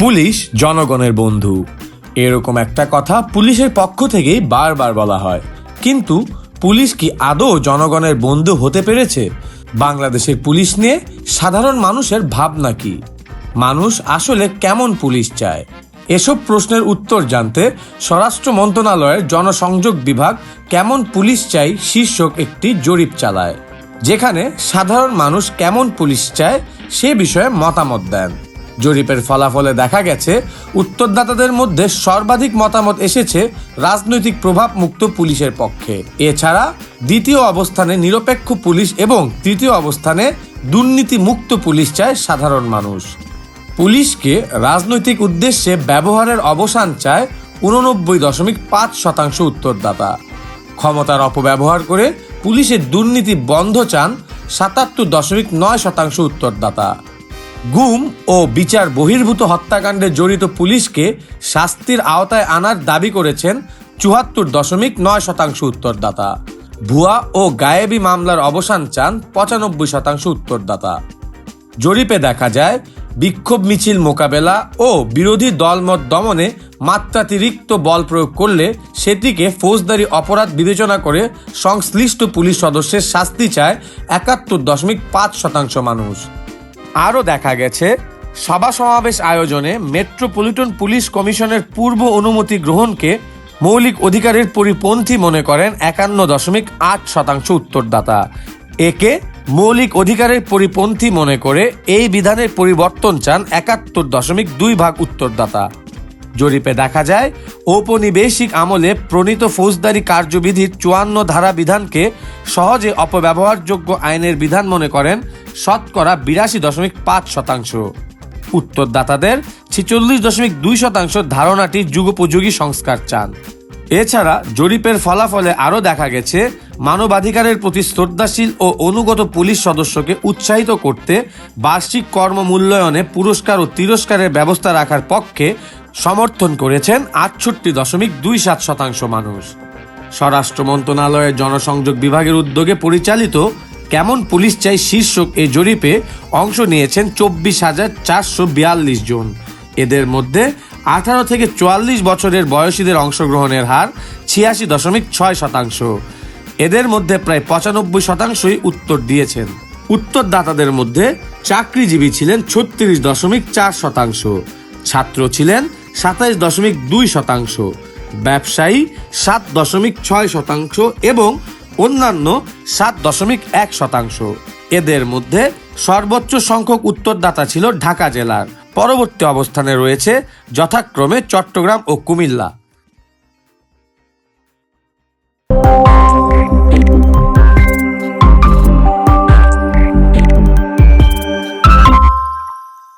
Police জনগণের বন্ধু। এরকম একটা কথা পুলিশের পক্ষ থেকেই বারবার বলা হয়। কিন্তু পুলিশ কি আদৌ জনগণের বন্ধু হতে পেরেছে? বাংলাদেশের পুলিশ নিয়ে সাধারণ মানুষের ভাবনা কি? মানুষ আসলে কেমন পুলিশ চায়? এসব প্রশ্নের উত্তর জানতে স্বরাষ্ট্র মন্ত্রণালয়ের জনসংযোগ বিভাগ কেমন পুলিশ চাই শীর্ষক একটি জরিপ চালায়, যেখানে সাধারণ মানুষ কেমন পুলিশ চায় সে বিষয়ে মতামত দেন। জরিপের ফলাফলে দেখা গেছে, উত্তরদাতাদের মধ্যে সর্বাধিক মতামত এসেছে রাজনৈতিক প্রভাব মুক্ত পুলিশের পক্ষে। এছাড়া দ্বিতীয় অবস্থানে নিরপেক্ষ পুলিশ এবং তৃতীয় অবস্থানে দুর্নীতি মুক্ত পুলিশ চায় সাধারণ মানুষ। পুলিশকে রাজনৈতিক উদ্দেশ্যে ব্যবহারের অবসান চায় উননব্বই দশমিক পাঁচ শতাংশ উত্তরদাতা। ক্ষমতার অপব্যবহার করে পুলিশের দুর্নীতি বন্ধ চান সাতাত্তর দশমিক নয় শতাংশ উত্তরদাতা। গুম ও বিচার বহির্ভূত হত্যাকাণ্ডে জড়িত পুলিশকে শাস্তির আওতায় আনার দাবি করেছেন চুয়াত্তর দশমিক নয় শতাংশ উত্তরদাতা। ভুয়া ও গায়েবী মামলার অবসান চান পঁচানব্বই শতাংশ উত্তরদাতা। জরিপে দেখা যায়, বিক্ষোভ মিছিল মোকাবেলা ও বিরোধী দলমত দমনে মাত্রাতিরিক্ত বল প্রয়োগ করলে সেটিকে ফৌজদারি অপরাধ বিবেচনা করে সংশ্লিষ্ট পুলিশ সদস্যের শাস্তি চায় একাত্তর দশমিক পাঁচ শতাংশ মানুষ। আরও দেখা গেছে সভা সমাবেশ আয়োজনে মেট্রোপলিটন পুলিশ কমিশনের পূর্ব অনুমতি গ্রহণকে মৌলিক অধিকারের পরিপন্থী মনে করেন একান্ন দশমিক আট শতাংশ উত্তরদাতা। একে মৌলিক অধিকারের পরিপন্থী মনে করে এই বিধানের পরিবর্তন চান একাত্তর দশমিক দুই ভাগ উত্তরদাতা। জরিপে দেখা যায়, ঔপনিবেশিক আমলে প্রণীত ফৌজদারি কার্যবিধির চুয়ান্ন ধারা বিধানকে সহজে অপব্যবহারযোগ্য আইনের বিধান মনে করেন শতকরা বিরাশি দশমিক পাঁচ শতাংশ। উত্তরদাতাদের ছেচল্লিশ দশমিক দুই শতাংশ ধারণাটি যুগোপযোগী সংস্কার চান। এছাড়া জরিপের ফলাফলে আরও দেখা গেছে, মানবাধিকারের প্রতি শ্রদ্ধাশীল ও অনুগত পুলিশ সদস্যকে উৎসাহিত করতে বার্ষিক কর্ম মূল্যায়নে পুরস্কার ও তিরস্কারের ব্যবস্থা রাখার পক্ষে সমর্থন করেছেন আটষট্টি দশমিক দুই সাত শতাংশ মানুষ। স্বরাষ্ট্র মন্ত্রণালয়ের জনসংযোগ বিভাগের উদ্যোগে পরিচালিত কেমন পুলিশ চাই শীর্ষক এই জরিপে অংশ নিয়েছেন চব্বিশ হাজার চারশো বিয়াল্লিশ জন। এদের মধ্যে আঠারো থেকে চুয়াল্লিশ বছরের বয়সীদের অংশগ্রহণের হার ছিয়াশি দশমিক ছয় শতাংশ। এদের মধ্যে প্রায় পঁচানব্বই শতাংশই উত্তর দিয়েছেন। উত্তরদাতাদের মধ্যে চাকরিজীবী ছিলেন ছত্রিশ দশমিক চার শতাংশ। ছাত্র ছিলেন সাতাইশ দশমিক দুই শতাংশ। ব্যবসায়ী সাত দশমিক ছয় শতাংশ এবং অন্যান্য সাত দশমিক এক শতাংশ। এদের মধ্যে সর্বোচ্চ সংখ্যক উত্তরদাতা ছিল ঢাকা জেলার। পরবর্তী অবস্থানে রয়েছে যথাক্রমে চট্টগ্রাম ও কুমিল্লা।